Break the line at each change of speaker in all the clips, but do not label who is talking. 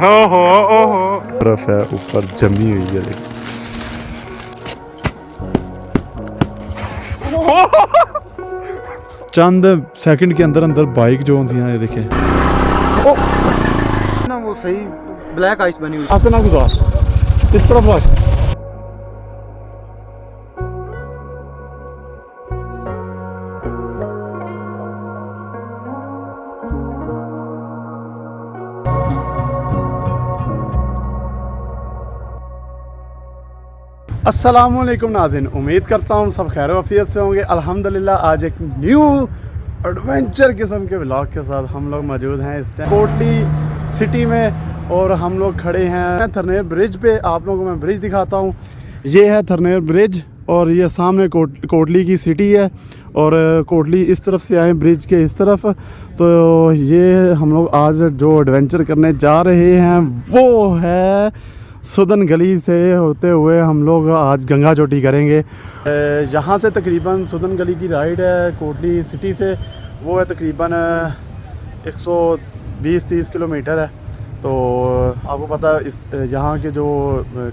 ओहो ओहो।
बर्फ़ है ऊपर जमी हुई है चंद सेकंड के अंदर अंदर बाइक जो होती है ये देखें।
ना वो सही ब्लैक आइस बनी हुई।
ऐसे ना गुजार। इस तरफ़ वालेकुम नाजिन उम्मीद करता हूँ सब खैर वफियत से होंगे। अल्हम्दुलिल्लाह, आज एक न्यू एडवेंचर किस्म के ब्लॉग के साथ हम लोग मौजूद हैं इस टाइम कोटली सिटी में और हम लोग खड़े हैं। थरनेर ब्रिज पे आप लोगों को मैं ब्रिज दिखाता हूँ। ये है थरनेर ब्रिज और ये सामने कोट, कोटली की सिटी है और कोटली इस तरफ़ से आए ब्रिज के इस तरफ़। तो ये हम लोग आज जो एडवेंचर करने जा रहे हैं, वो है सुदन गली से होते हुए हम लोग आज गंगा चोटी करेंगे। यहाँ से तकरीबन सुदन गली की राइड है, कोटली सिटी से। वो है तकरीबन 120-30 किलोमीटर है। तो आपको पता इस यहाँ के जो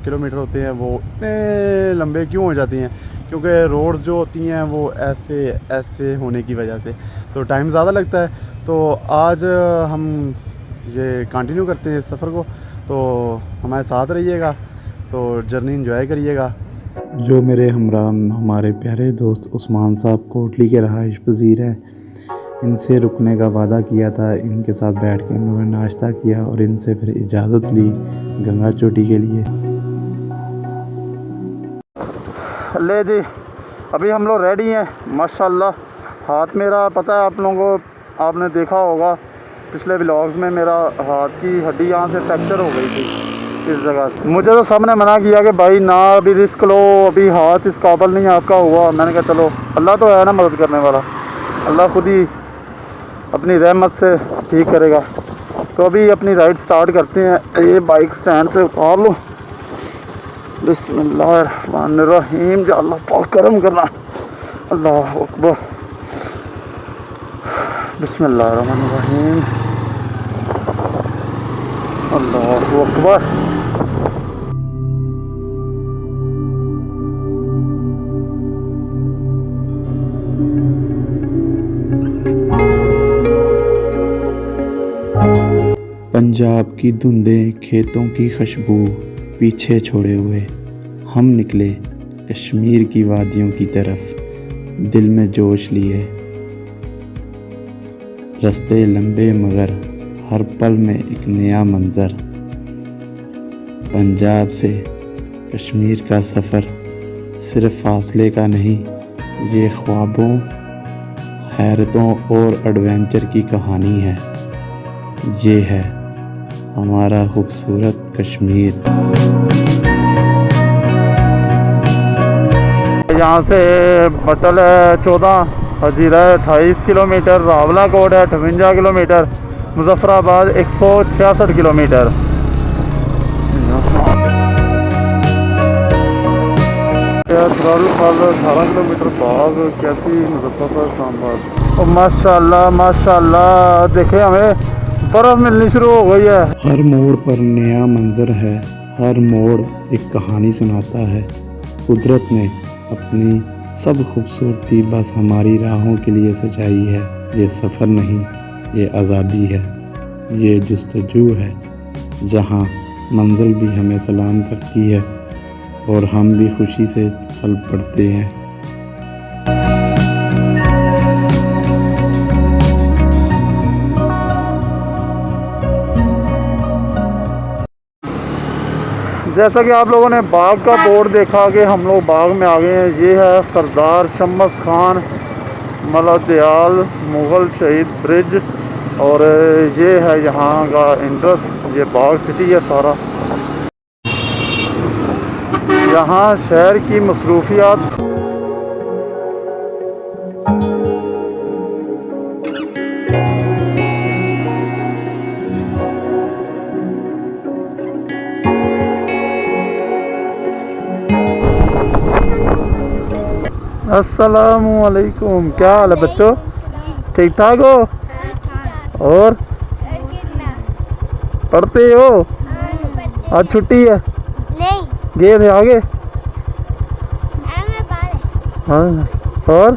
किलोमीटर होते हैं, वो इतने लंबे क्यों हो जाती हैं? क्योंकि रोड्स जो होती हैं, वो ऐसे ऐसे होने की वजह से। तो टाइम ज़्यादा लगता है। तो आज हम ये कंटिन्यू करते हैं इस सफ़र को। तो हमारे साथ रहिएगा तो जर्नी इंजॉय करिएगा। जो मेरे हमरा हमारे प्यारे दोस्त उस्मान साहब कोटली के रहाइश पजीर हैं इनसे रुकने का वादा किया था इनके साथ बैठ के इन लोगों ने नाश्ता किया और इनसे फिर इजाज़त ली गंगा चोटी के लिए। ले जी अभी हम लोग रेडी हैं माशाल्लाह। हाथ मेरा पता है आप लोगों को आपने देखा होगा पिछले व्लॉग्स में मेरा हाथ की हड्डी यहाँ से फ्रैक्चर हो गई थी इस जगह से। मुझे तो सबने मना किया कि भाई ना, अभी रिस्क लो, अभी हाथ इस काबल नहीं आपका हुआ। मैंने कहा, चलो, अल्लाह तो है ना मदद करने वाला। अल्लाह खुद ही अपनी रहमत से ठीक करेगा। तो अभी अपनी राइड स्टार्ट करते हैं। ये बाइक स्टैंड से उतार लो। या अल्लाह पाक करम करना। अल्लाह अकबर। अल्लाह अकबर। पंजाब की धुंदें खेतों की खुशबू पीछे छोड़े हुए। हम निकले कश्मीर की वादियों की तरफ़। दिल में जोश लिए। रास्ते लंबे मगर हर पल में एक नया मंज़र। पंजाब से कश्मीर का सफ़र सिर्फ़ फासले का नहीं, ये ख्वाबों, हैरतों और एडवेंचर की कहानी है। ये है हमारा खूबसूरत कश्मीर। यहाँ से बटल चौदह हजीरा है अट्ठाईस किलोमीटर रावला कोट है अठवंजा किलोमीटर मुजफ्फराबाद एक सौ छियासठ किलोमीटर। अठारह किलोमीटर बाग कैसी मुजफ्फरपुर इस्लामाबाद और माशाल्लाह माशाल्लाह देखे हमें बर्फ़ मिलनी शुरू हो गई है। हर मोड़ पर नया मंजर है हर मोड़ एक कहानी सुनाता है। कुदरत ने अपनी सब खूबसूरती बस हमारी राहों के लिए सजाई है। ये सफ़र नहीं, ये आज़ादी है। ये जस्तजू है, जहाँ मंजिल भी हमें सलाम करती है और हम भी खुशी से चल पड़ते हैं। जैसा कि आप लोगों ने बाग का बोर्ड देखा कि हम लोग बाग में आ गए हैं। ये है सरदार शम्मस खान मलादयाल मुग़ल शहीद ब्रिज, और ये है यहाँ का इंट्रस ये बाग सिटी है सारा। यहाँ शहर की मसरूफियात। असलकुम क्या हाल है बच्चों? ठीक ठाक हो? और? पढ़ते हो? आज छुट्टी है?
नहीं।
गए थे आगे?
है।
और?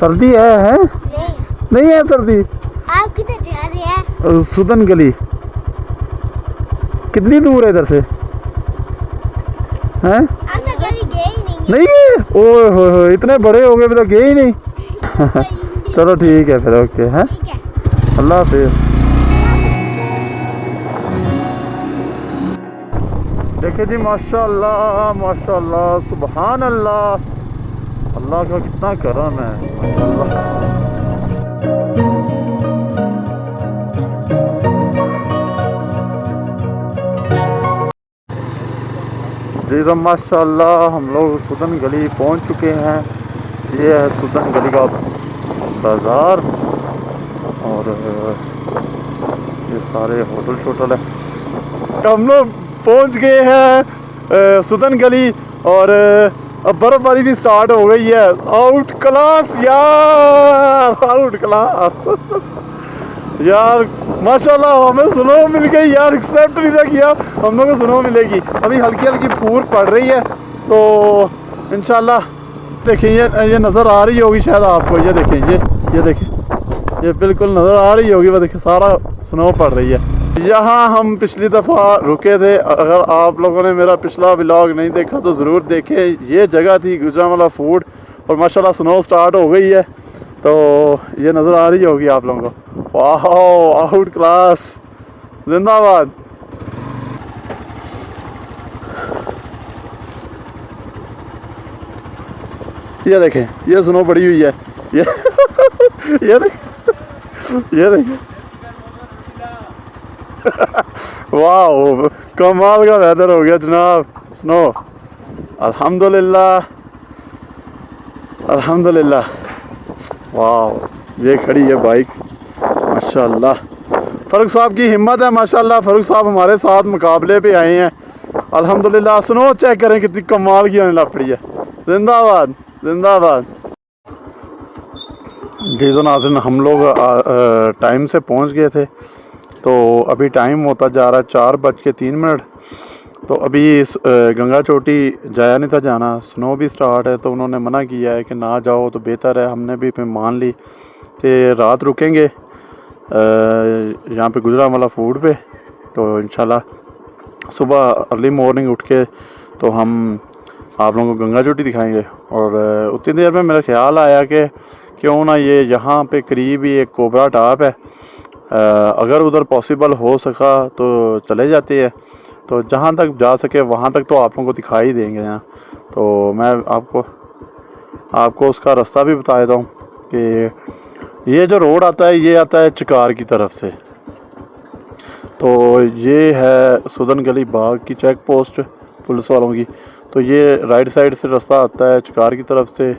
सर्दी है हैं?
नहीं।
नहीं है सर्दी?
आप किधर जा रहे हैं?
सुदन गली। कितनी दूर है इधर से? ही?
नहीं
गए ओए हो इतने बड़े हो गए अभी तक गए ही नहीं। चलो ठीक है फिर ओके हैं?
है।
अल्लाह हाफिज। देखे जी माशाल्लाह माशाल्लाह सुबहान अल्लाह अल्लाह का कितना करम है माशाल्लाह। जी माशाल्लाह, हम लोग सुदन गली पहुँच चुके हैं। ये है सुदन गली का बाज़ार और ये सारे होटल शोटल है। हम लोग पहुँच गए हैं सुदन गली और अब बर्फबारी भी स्टार्ट हो गई है। आउट क्लास, यार, आउट क्लास। यार, माशाल्लाह, हमें स्नो मिल गई यार एक्सेप्ट नहीं था किया हम लोग को स्नो मिलेगी। अभी हल्की हल्की फूर पड़ रही है तो इंशाल्लाह, देखिए, ये ये नज़र आ रही होगी शायद आपको, ये देखें, ये ये देखें, ये बिल्कुल नज़र आ रही होगी, वो देखिए सारा स्नो पड़ रही है। यहाँ हम पिछली दफ़ा रुके थे, अगर आप लोगों ने मेरा पिछला ब्लॉग नहीं देखा तो ज़रूर देखें, ये जगह थी गुजरावाला फ़ूड और माशाल्लाह स्नो स्टार्ट हो गई है। तो ये नज़र आ रही होगी आप लोगों को। वाह आउट क्लास। जिंदाबाद। ये देखें, ये स्नो, पड़ी हुई है। ये ये देखें ये देखें। वाह कमाल का वेदर हो गया जनाब। स्नो, अल्हम्दुलिल्लाह। अल्हम्दुलिल्लाह। वाह ये खड़ी है बाइक माशाल्लाह। फ़ारूक साहब की हिम्मत है, माशाल्लाह। फ़ारूक साहब हमारे साथ मुकाबले पे आए हैं। अल्हम्दुलिल्लाह, स्नो चेक करें कितनी कमाल की होने लग पड़ी है। जिंदाबाद जिंदाबाद। जी नाज़रीन, हम लोग टाइम से पहुँच गए थे। तो अभी टाइम होता जा रहा है चार बज के तीन मिनट। तो अभी गंगा चोटी जाया नहीं था जाना। स्नो भी स्टार्ट है तो उन्होंने मना किया है कि ना जाओ तो बेहतर है। हमने भी फिर मान ली कि रात रुकेंगे यहाँ पे गुजरा वाला फ़ूड पे। तो इन सुबह अर्ली मॉर्निंग उठ के तो हम आप लोगों को गंगा चोटी दिखाएँगे। और उतनी देर में मेरा ख्याल आया कि क्यों ना ये यहाँ पे करीब ही एक कोबरा टाप है। अगर उधर पॉसिबल हो सका तो चले जाते हैं। तो जहाँ तक जा सके, वहाँ तक तो आप लोगों को दिखाई देंगे यहाँ। तो मैं आपको आपको उसका रास्ता भी बता देता हूँ कि ये जो रोड आता है, ये आता है चिकार की तरफ़ से। तो ये है सुदन गली बाग की चेक पोस्ट पुलिस वालों की। तो ये राइट साइड से रास्ता आता है चिकार की तरफ़ से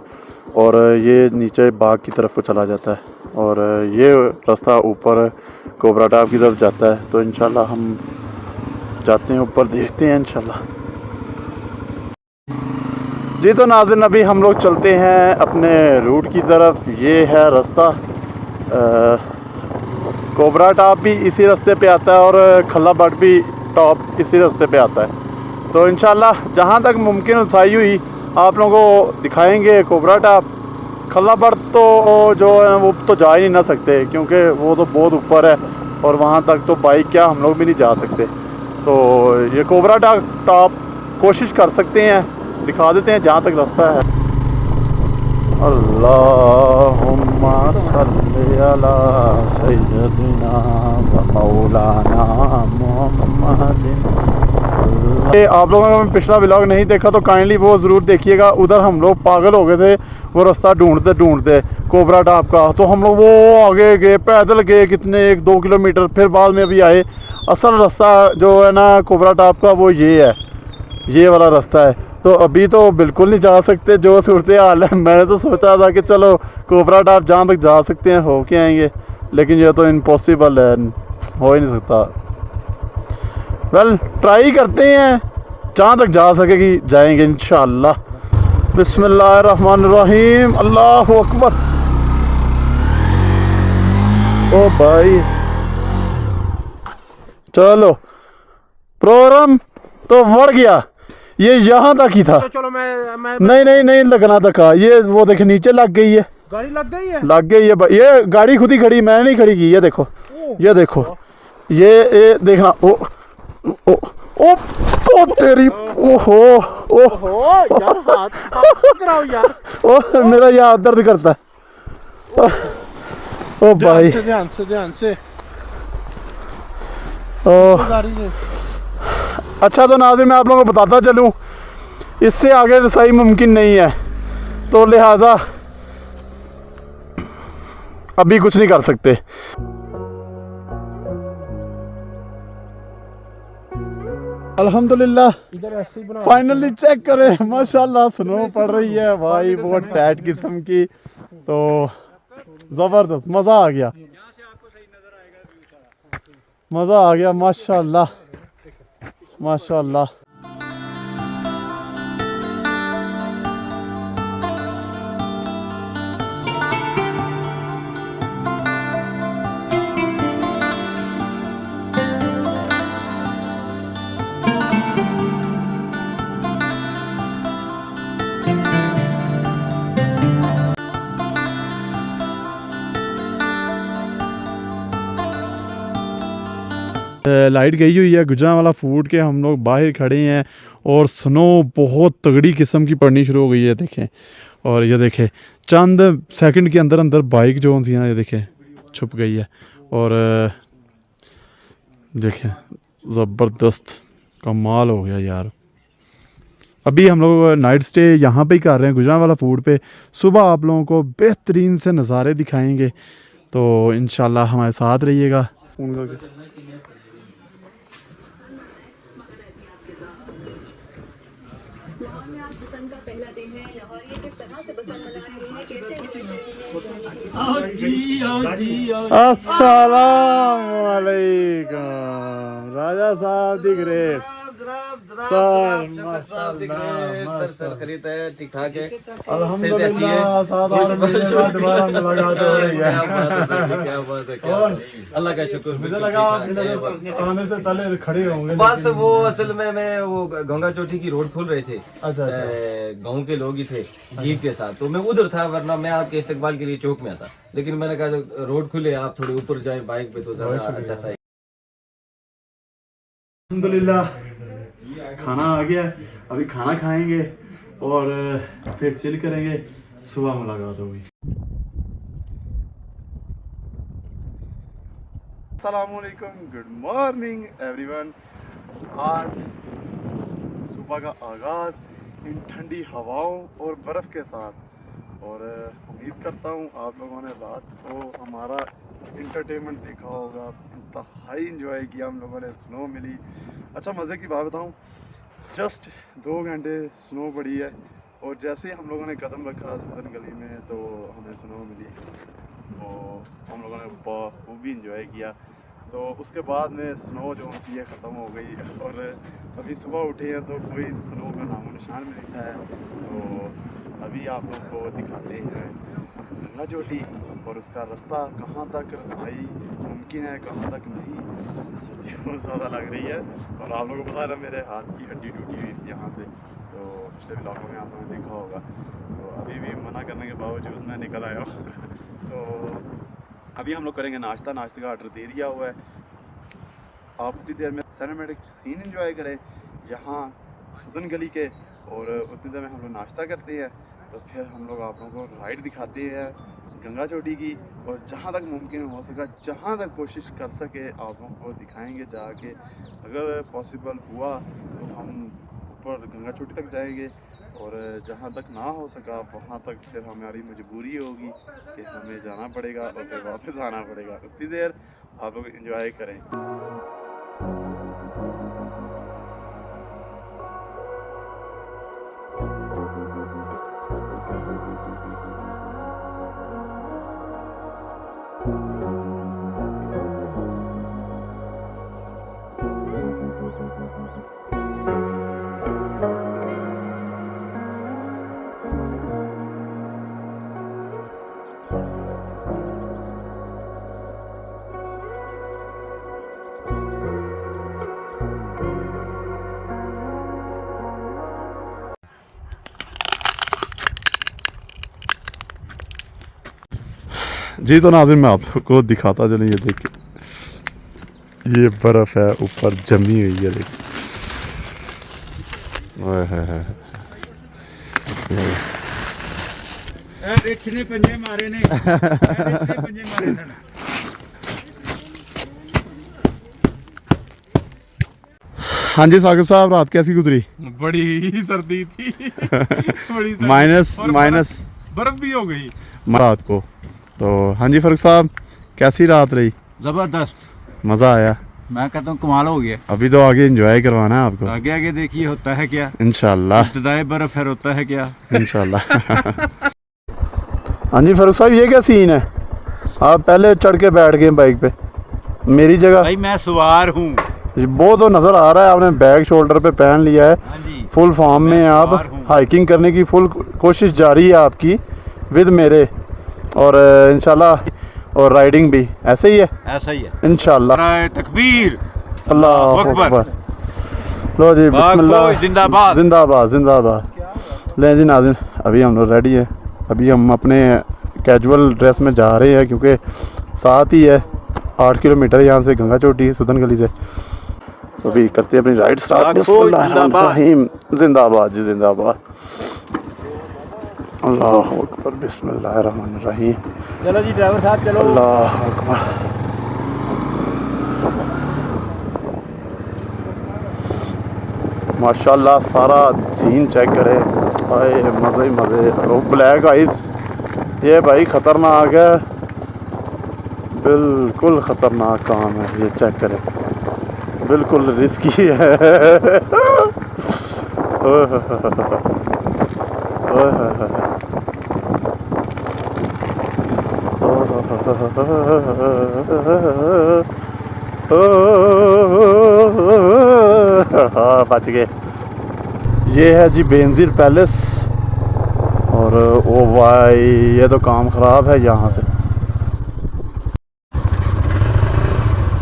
और ये नीचे बाग की तरफ़ को चला जाता है। और ये रास्ता ऊपर कोबरा टाप की तरफ़ जाता है। तो इंशाल्लाह हम जाते हैं, ऊपर देखते हैं, इंशाल्लाह। जी तो नाजिन अभी हम लोग चलते हैं अपने रूट की तरफ़। ये है रास्ता। कोबरा टॉप भी इसी रास्ते पे आता है और खल्ला बट भी टॉप इसी रास्ते पे आता है। तो इंशाल्लाह, जहाँ तक मुमकिन रसाई हुई, आप लोगों को दिखाएँगे कोबरा टॉप। खल्ला बट तो जो है वो तो जा ही नहीं ना सकते, क्योंकि वो तो बहुत ऊपर है और वहाँ तक तो बाइक क्या हम लोग भी नहीं जा सकते। तो ये कोबरा टॉप कोशिश कर सकते हैं, दिखा देते हैं जहाँ तक रास्ता है। ये आप लोगों ने पिछला ब्लॉग नहीं देखा तो काइंडली वो ज़रूर देखिएगा। उधर हम लोग पागल हो गए थे, वो रास्ता ढूंढते ढूंढते कोबरा टाप का। तो हम लोग वो आगे गए, पैदल गए कितने, एक दो किलोमीटर, फिर बाद में अभी आए। असल रास्ता जो है ना कोबरा टाप का, वो ये है, ये वाला रास्ता है। तो अभी तो बिल्कुल नहीं जा सकते, जो सूरत हाल है। मैंने तो सोचा था कि चलो कोबरा टाप जहाँ तक जा सकते हैं, हो के आएँगे। लेकिन ये तो इम्पॉसिबल है, हो ही नहीं सकता। वेल ट्राई करते हैं, जहाँ तक जा सकेगी, जाएँगे इन बिस्मिल्लाहिर्रहमानिर्रहीम, अल्लाह अकबर। ओ भाई। चलो। प्रोग्राम तो बढ़ गया। ये यहाँ तक ही था।
तो चलो मैं मैं
नहीं नहीं नहीं लगना तका ये वो देखे नीचे लग गई है।
गाड़ी लग गई है?
लग गई है ये गाड़ी खुद ही खड़ी मैंने नहीं खड़ी की। ये देखो। ये देखो। ये ये देखना। ओ ओ ओ, ओ तेरी ओहो ओ।
हो यार हाथ कराओ यार।
ओ मेरा ये हाथ दर्द करता है। ओ भाई।
ध्यान से ध्यान
ओ
से।
अच्छा तो नाजिर मैं आप लोगों को बताता चलूँ इससे आगे रसाई मुमकिन नहीं है। तो लिहाजा अभी कुछ नहीं कर सकते। अल्हम्दुलिल्लाह फाइनली चेक करें। माशाल्लाह स्नो पड़ रही है भाई बहुत टाइट किस्म की। तो ज़बरदस्त मज़ा आ गया। मज़ा आ गया माशाल्लाह लाइट गई हुई है गुजरा वाला फ़ूड के हम लोग बाहर खड़े हैं और स्नो बहुत तगड़ी किस्म की पड़नी शुरू हो गई है, देखें। और ये देखें, चंद सेकंड के अंदर अंदर बाइक जो थी ना ये देखें, छुप गई है। और देखें, ज़बरदस्त कमाल हो गया यार। अभी हम लोग नाइट स्टे यहाँ पे ही कर रहे हैं गुजरा वाला फ़ूड पे। सुबह आप लोगों को बेहतरीन से नज़ारे दिखाएँगे। तो इन हमारे साथ रहिएगा। अस्सलामुअलैकुम राजा साहब दी ग्रेट सर माशाल्लाह
सर सर खरीद है ठीक ठाक है। अल्लाह का शुक्र बस।
इधर आने से पहले खड़े होंगे
बस वो असल में मैं वो गंगा चोटी की रोड खोल रहे थे।
अच्छा अच्छा।
गाँव के लोग ही थे जीप के साथ। तो मैं उधर था वरना मैं आपके इस्तेकबाल के लिए चौक में आता। लेकिन मैंने कहा जो रोड खुले आप थोड़े ऊपर जाए बाइक पे तो ज़्यादा अच्छा सा।
खाना आ गया। अभी खाना खाएँगे और फिर चिल करेंगे। सुबह मुलाकात होगी। असलकुम गुड मॉर्निंग एवरीवन आज सुबह का आगाज़ इन ठंडी हवाओं और बर्फ़ के साथ। और उम्मीद करता हूँ आप लोगों ने रात को हमारा इंटरटेनमेंट देखा होगा। इंतहाई इंजॉय किया, हम लोगों ने स्नो मिली। अच्छा मज़े की बात बताऊँ जस्ट दो घंटे स्नो पड़ी है। और जैसे ही हम लोगों ने कदम रखा सदन गली में तो हमें स्नो मिली। और हम लोगों ने बहुत भी इंजॉय किया। तो उसके बाद में स्नो जो होती है, ख़त्म हो गई। और अभी सुबह उठे हैं तो कोई स्नो का नामो निशान दिखा है तो अभी आप लोग को दिखाते हैं। गंगा चोटी और उसका रास्ता कहाँ तक रसाई मुमकिन है, कहाँ तक नहीं सर्दी बहुत ज़्यादा लग रही है। और आप लोगों को पता ना, मेरे हाथ की हड्डी टूटी हुई थी यहाँ से। तो पिछले ब्लॉगों में आप लोगों ने देखा होगा। तो अभी भी मना करने के बावजूद मैं निकल आया हूँ। तो अभी हम लोग करेंगे नाश्ता। नाश्ते का ऑर्डर दे दिया हुआ है। आप उतनी देर में सिनेमेटिक सीन एंजॉय करें, यहाँ सुदन गली के। और उतनी देर में हम लोग नाश्ता करते हैं। तो फिर हम लोग आप लोगों को राइड दिखाते हैं। गंगा चोटी की और जहाँ तक मुमकिन हो सका जहाँ तक कोशिश कर सके, आप लोगों को दिखाएँगे जाके। अगर पॉसिबल हुआ तो हम ऊपर गंगा चोटी तक जाएँगे और जहाँ तक ना हो सका, वहाँ तक फिर हमारी मजबूरी होगी कि हमें जाना पड़ेगा और फिर वापस आना पड़ेगा। उतनी देर आप लोग इंजॉय करें। जी तो नाजिम मैं आपको दिखाता चले ये देखिए। ये बर्फ़ है ऊपर जमी हुई है देखिए। हाँ जी साकिब साहब रात कैसी गुजरी?
बड़ी सर्दी थी।
Minus minus.
बर्फ़ भी हो गई।
रात को। तो हाँ जी फ़र्क साहब कैसी रात रही?
ज़बरदस्त।
मज़ा आया।
मैं कहता हूँ कमाल हो गया।
अभी तो आगे एंजॉय करवाना है आपको।
आगे आगे देखिए होता है क्या? इब्तदाई बर्फ़ फिर होता है क्या?
इंशाल्लाह। हाँ जी फारूक साहब ये क्या सीन है? आप पहले चढ़ के बैठ गए बाइक पे। मेरी जगह
भाई मैं सवार हूँ।
वो तो नज़र आ रहा है आपने बैग शोल्डर पे पहन लिया है।
हाँ
फुल फॉर्म में आप हाइकिंग करने की फुल कोशिश जारी है आपकी विद मेरे। और इंशाल्लाह और राइडिंग भी। ऐसे ही है?
ऐसा ही है।
इंशाल्लाह।
नाराए तकबीर।
अल्लाह
अकबर।
लो जी बिस्मिल्लाह।
जिंदाबाद।
जिंदाबाद जिंदाबाद। ले जी नाजिन अभी हम लोग रेडी है। अभी हम अपने कैजुअल ड्रेस में जा रहे हैं क्योंकि साथ ही है आठ किलोमीटर यहाँ से गंगा चोटी है सुदन गली से। तो अभी करते हैं अपनी राइड स्टार्ट जिंदाबाद जी जिंदाबाद। अल्लाह अकबर बिसमीम
चलो जी ड्राइवर साहब चलो।
अल्लाह अकबर। माशाल्लाह सारा सीन चेक करे। आए मज़े मज़े। वो ब्लैक आइस ये भाई ख़तरनाक है। बिल्कुल ख़तरनाक काम है ये चेक करें। बिल्कुल रिस्की है। हाँ, बच गए। ये है जी बेनजीर पैलेस। और ओ भाई ये तो काम ख़राब है यहाँ से।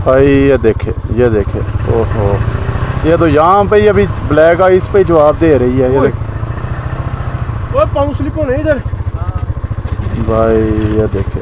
भाई ये देखे ये देखे ओहो। ये तो यहाँ पे ही अभी ब्लैक आइस पे जवाब दे रही है ये देख।
पाँव स्लिप होने इधर।
भाई ये देखे।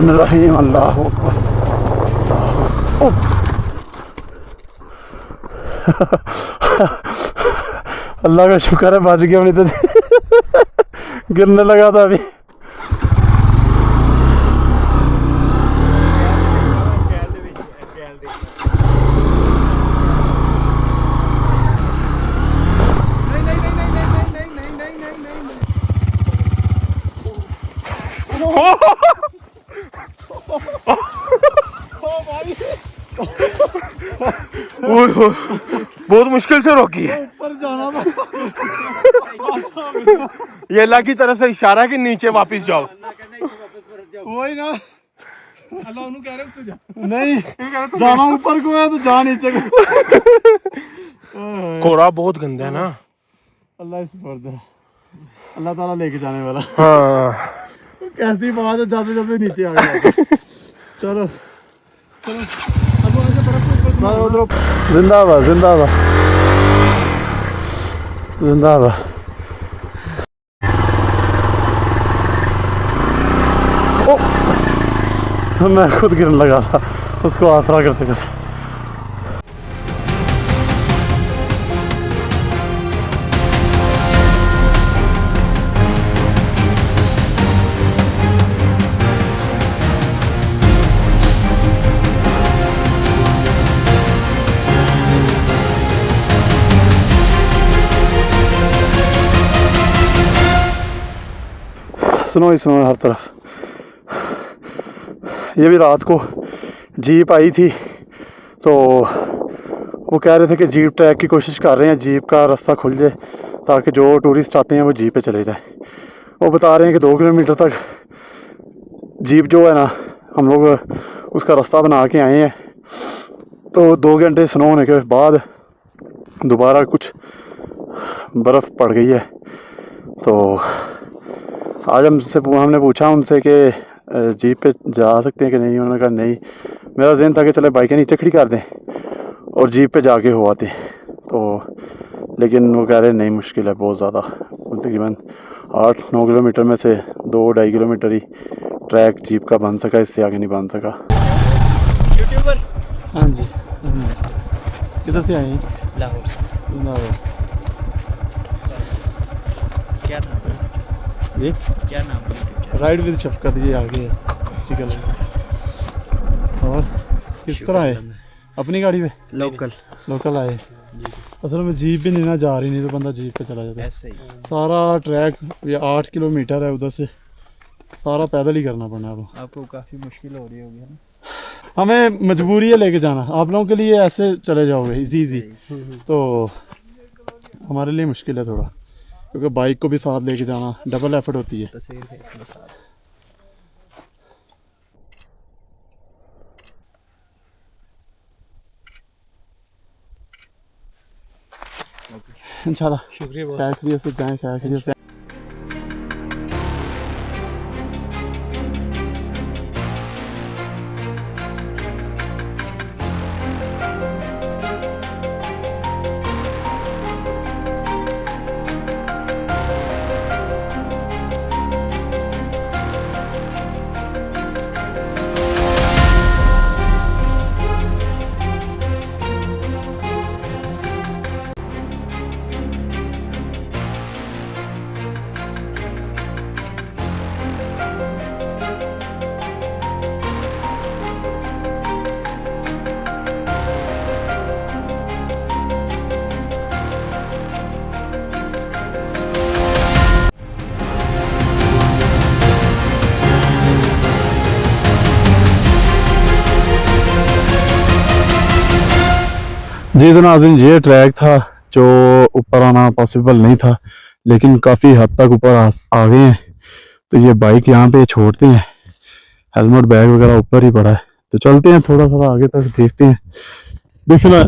बिस्मिल्लाहिर्रहमानिर्रहीम अल्लाह अल्लाह का शुक्र है बच गया अपनी गिरने लगा था अभी
बहुत मुश्किल से रोकी है ये अल्लाह की तरफ़ से इशारा कि नीचे वापस जाओ
वही ना अल्लाह उन्हें कह रहे तू जा नहीं जाना ऊपर को है तो जा नीचे को
कोरा बहुत गंदा है ना
अल्लाह इस पर दे अल्लाह ताला लेके जाने वाला
हाँ
कैसी बात है जाते जाते नीचे आ गया चलो चलो अब आगे तरफ़ को उधर जिंदाबाद जिंदाबाद जिंदाबाद ओ मैं खुद गिरने लगा था उसको आसरा स्नो ही स्नो हर तरफ़। ये भी रात को जीप आई थी तो वो कह रहे थे कि जीप ट्रैक की कोशिश कर रहे हैं, जीप का रास्ता खुल जाए, ताकि जो टूरिस्ट आते हैं वो जीप पे चले जाएँ। वो बता रहे हैं कि दो किलोमीटर तक जीप जो है ना, हम लोग उसका रास्ता बना के आए हैं। तो दो घंटे स्नो होने के बाद दोबारा कुछ बर्फ़ पड़ गई है। तो आज हमसे हमने पूछा उनसे कि जीप पे जा सकते हैं कि नहीं? उन्होंने कहा नहीं। मेरा जहन था कि चले बाइकें नीचे खड़ी कर दें और जीप पे जाके हो आते। तो लेकिन वो कह रहे नहीं मुश्किल है बहुत ज़्यादा। तकरीबन आठ नौ किलोमीटर में से दो ढाई किलोमीटर ही ट्रैक जीप का बन सका इससे आगे नहीं बन सका। हाँ जी। किधर से आए लाहौर
लाहौर। क्या है
जी।
क्या नाम है?
राइड विद शफकत ये आगे है। स्टिकर और किस तरह आए अपनी गाड़ी पे
लोकल
लोकल आए। असल में जीप भी नहीं ना जा रही नहीं तो बंदा जीप पे चला जाता है। सारा ट्रैक ये आठ किलोमीटर है उधर से। सारा पैदल ही करना पड़ना आपको
आपको काफ़ी मुश्किल हो रही होगी है
हमें मजबूरी है लेके जाना। आप लोगों के लिए ऐसे चले जाओगे इजी इजी तो हमारे लिए मुश्किल है थोड़ा। क्योंकि बाइक को भी साथ लेके जाना डबल एफर्ट होती है।
है
इंशाल्लाह।
शुक्रिया
से जाएँ खैर से जी तो नाजिन ये ट्रैक था जो ऊपर आना पॉसिबल नहीं था लेकिन काफ़ी हद तक ऊपर आ, गए हैं। तो ये बाइक यहाँ पे छोड़ते हैं। हेलमेट बैग वगैरह ऊपर ही पड़ा है। तो चलते हैं थोड़ा थोड़ा आगे तक देखते हैं। देखो ना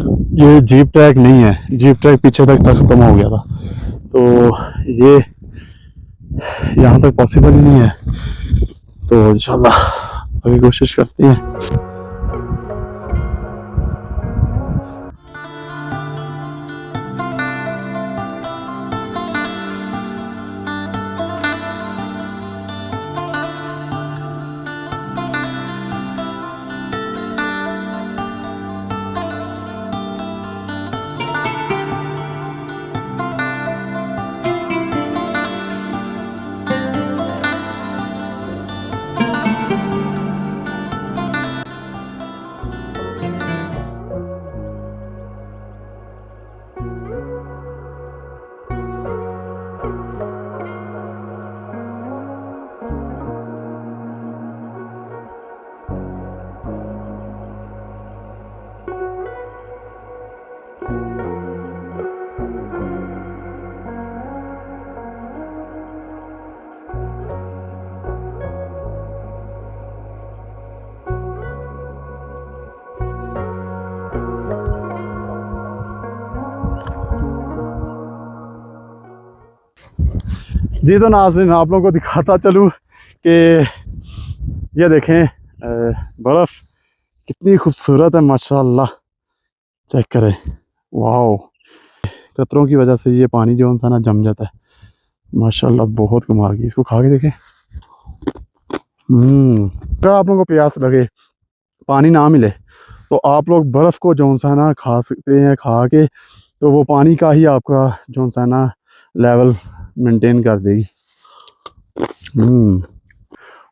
ये जीप ट्रैक नहीं है। जीप ट्रैक पीछे तक तक खत्म हो गया था। तो ये यहाँ तक पॉसिबल ही नहीं है। तो इंशाल्लाह अभी कोशिश करते हैं। जी तो नाजरीन, आप लोगों को दिखाता चलूँ कि ये देखें बर्फ़ कितनी खूबसूरत है, माशाल्लाह। चेक करें। वाओ। कतरों की वजह से ये पानी जो है ना जम जाता है। माशाल्लाह, बहुत कमाल की। इसको खा के देखें। हम्म। अगर आप लोगों को प्यास लगे, पानी ना मिले तो आप लोग बर्फ़ को जो सा ना खा सकते हैं, खा के तो वो पानी का ही आपका जो सा ना लेवल मेंटेन कर देगी हम्म,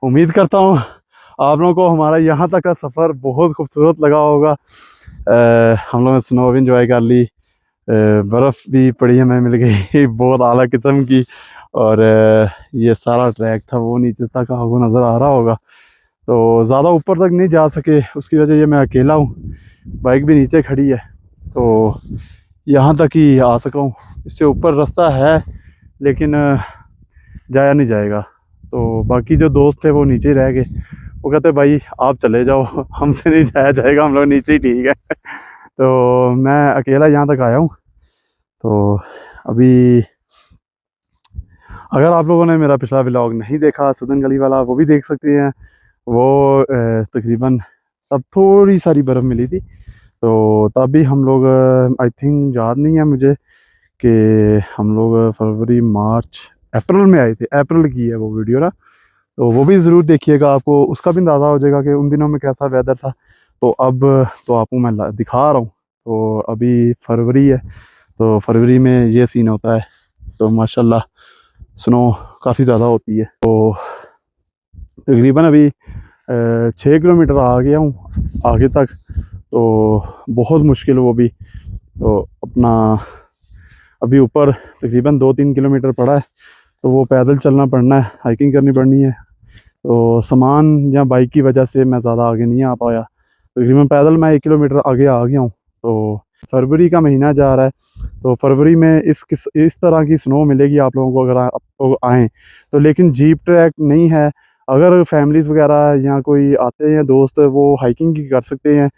उम्मीद करता हूँ आप लोगों को हमारा यहाँ तक का सफ़र बहुत खूबसूरत लगा होगा। अ, हम लोगों ने स्नो भी इंजॉय कर ली। बर्फ़ भी पड़ी हमें मिल गई। बहुत आला किस्म की। और ये सारा ट्रैक था वो नीचे तक आपको नज़र आ रहा होगा। तो ज़्यादा ऊपर तक नहीं जा सके उसकी वजह ये मैं अकेला हूँ। बाइक भी नीचे खड़ी है। तो यहाँ तक ही आ सका हूँ। इससे ऊपर रास्ता है। लेकिन जाया नहीं जाएगा। तो बाकी जो दोस्त थे वो नीचे रह गए। वो कहते, भाई, आप चले जाओ। हमसे नहीं जाया जाएगा। हम लोग नीचे ही ठीक है। तो मैं अकेला यहाँ तक आया हूँ। तो अभी, अगर आप लोगों ने मेरा पिछला व्लॉग नहीं देखा, सुदन गली वाला, वो भी देख सकते हैं। वो तकरीबन तब थोड़ी सारी बर्फ़ मिली थी। तो तब भी हम लोग आई थिंक याद नहीं है मुझे। कि हम लोग फरवरी, मार्च, अप्रैल में आए थे। अप्रैल की है वो वीडियो ना। तो वो भी ज़रूर देखिएगा आपको। उसका भी अंदाज़ा हो जाएगा कि उन दिनों में कैसा वेदर था। तो अब तो आपको मैं दिखा रहा हूँ। तो अभी फरवरी है। तो फरवरी में ये सीन होता है। तो माशाल्लाह स्नो काफ़ी ज़्यादा होती है। तो तकरीबन अभी छः किलोमीटर आ गया हूँ आगे तक। तो बहुत मुश्किल वो भी। तो अपना अभी ऊपर तकरीबन दो तीन किलोमीटर पड़ा है तो वो पैदल चलना पड़ना है हाइकिंग करनी पड़नी है। तो सामान या बाइक की वजह से मैं ज़्यादा आगे नहीं आ पाया। तकरीबन पैदल मैं एक किलोमीटर आगे आ गया हूँ तो फरवरी का महीना जा रहा है तो फरवरी में इस किस, इस तरह की स्नो मिलेगी आप लोगों को अगर आप आएँ। तो लेकिन जीप ट्रैक नहीं है। अगर फैमिलीज़ वगैरह या कोई आते हैं, दोस्त, वो हाइकिंग की कर सकते हैं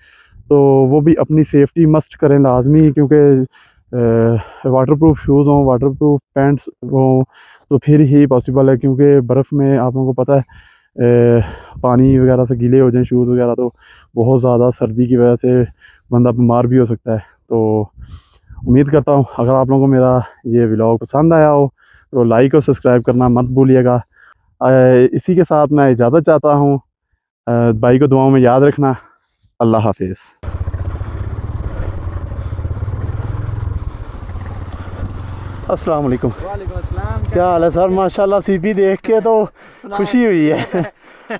तो वो भी अपनी सेफ्टी मस्ट करें, लाजमी, क्योंकि वाटर प्रूफ शूज़ हों वाटर प्रूफ पैंट्स हों तो फिर ही पॉसिबल है क्योंकि बर्फ़ में आप लोगों को पता है अ, पानी वगैरह से गीले हो जाएँ शूज़ वगैरह तो बहुत ज़्यादा सर्दी की वजह से बंदा बीमार भी हो सकता है। तो उम्मीद करता हूँ अगर आप लोगों को मेरा ये व्लॉग पसंद आया हो तो लाइक और सब्सक्राइब करना मत भूलिएगा। इसी के साथ मैं इजाज़त चाहता हूँ। भाई को दुआओं में याद रखना। अल्लाह हाफिज़। अस्सलाम वालेकुम क्या हाल है सर? माशाल्लाह सीपी देख के तो खुशी हुई है।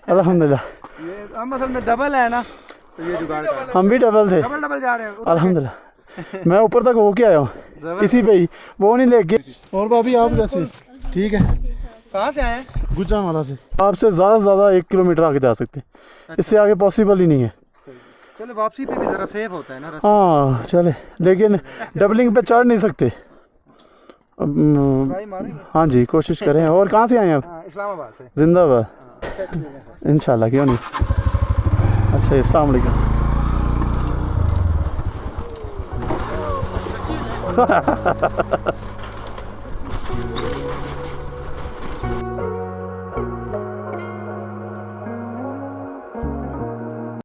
अल्हम्दुलिल्लाह।
हम असल में डबल है ना? तो ये जुगाड़
हम भी डबल थे।
डबल डबल जा रहे हैं।
अल्हम्दुलिल्लाह। मैं ऊपर तक होके आया हूँ। इसी पे ही। वो नहीं लेके। और भाभी आप कैसे? ठीक है।
कहाँ से आए हैं?
गुजरा वाला से। आपसे ज़्यादा से ज़्यादा एक किलोमीटर आगे जा सकते। हैं इससे आगे पॉसिबल ही नहीं है।
चलो वापसी पे भी जरा सेफ़ होता है ना रास्ता
हाँ चले। लेकिन डबलिंग पे चढ़ नहीं सकते। हाँ जी कोशिश करें। और कहाँ से आए हैं आप?
हाँ इस्लामाबाद से।
जिंदाबाद। इंशाल्लाह क्यों नहीं? अच्छा अस्सलाम वालेकुम।